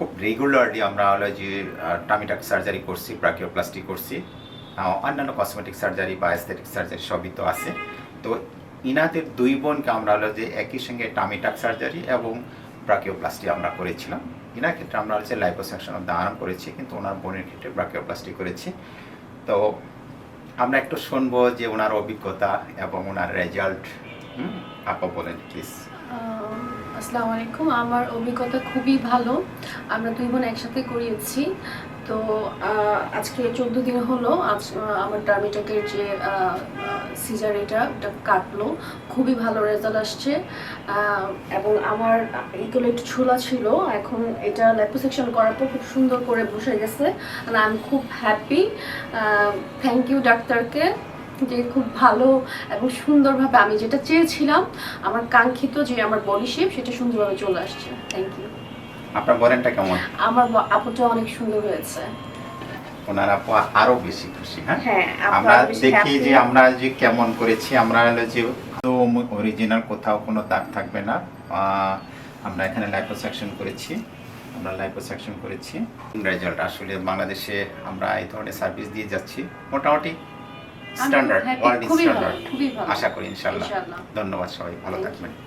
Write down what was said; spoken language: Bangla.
খুব রেগুলারলি আমরা হলো যে টামিটাক সার্জারি করছি ব্রাকিওপ্লাস্টি করছি। অন্যান্য কসমেটিক সার্জারি বা অ্যাস্থেটিক সার্জারি সবই তো আছে। তো ইনাদের দুই বোনকে আমরা হলো যে একই সঙ্গে টামিটাক সার্জারি এবং ব্রাকিওপ্লাস্টি আমরা করেছিলাম। ইনার ক্ষেত্রে আমরা হচ্ছে লাইপোসেকশন অফ দ্য করেছি, কিন্তু ওনার বোনের ক্ষেত্রে ব্রাকিওপ্লাস্টি করেছি। তো আমরা একটু শুনব যে ওনার অভিজ্ঞতা এবং ওনার রেজাল্ট আপা বলেন প্লিজ আসসালামু আলাইকুম। আমার অভিজ্ঞতা খুবই ভালো। আমরা দুই বোন একসাথে করিয়েছি। তো আজকে চোদ্দ দিন হলো। আজ আমার টার্মিটাকের যে সিজার এটা, ওটা কাটলো। খুবই ভালো রেজাল্ট আসছে। এবং আমার এগুলো একটু ছোলা ছিল। এখন এটা ল্যাপোসেকশন করার পর খুব সুন্দর করে বসে গেছে। আমি খুব হ্যাপি থ্যাংক ইউ ডাক্তারকে। যে খুব ভালো এবং সুন্দরভাবে আমি যেটা চেয়েছিলাম আমার কাঙ্ক্ষিত যে আমার বডি শেপ সেটা সুন্দরভাবে চলে আসছে। থ্যাংক ইউ আপনার বোনেরটা কেমন? আমার আপুটা অনেক সুন্দর হয়েছে। ওনার আপু আরও বেশি খুশি হ্যাঁ? হ্যাঁ আমরা দেখি যে আমরা যে কেমন করেছি আমরা হলো যে অরিজিনাল কোথাও কোনো দাগ থাকবে না। আহ, আমরা এখানে লাইপোসাকশন করেছি আমরা লাইপোসাকশন করেছি। রেজাল্ট আসলে বাংলাদেশে আমরা এই ধরনের সার্ভিস দিয়ে যাচ্ছি। মোটামুটি স্ট্যান্ডার্ড ওয়ার্ল্ড স্ট্যান্ডার্ড আশা করি ইনশাল্লাহ ইনশাআল্লাহ। ধন্যবাদ সবাই ভালো থাকবেন।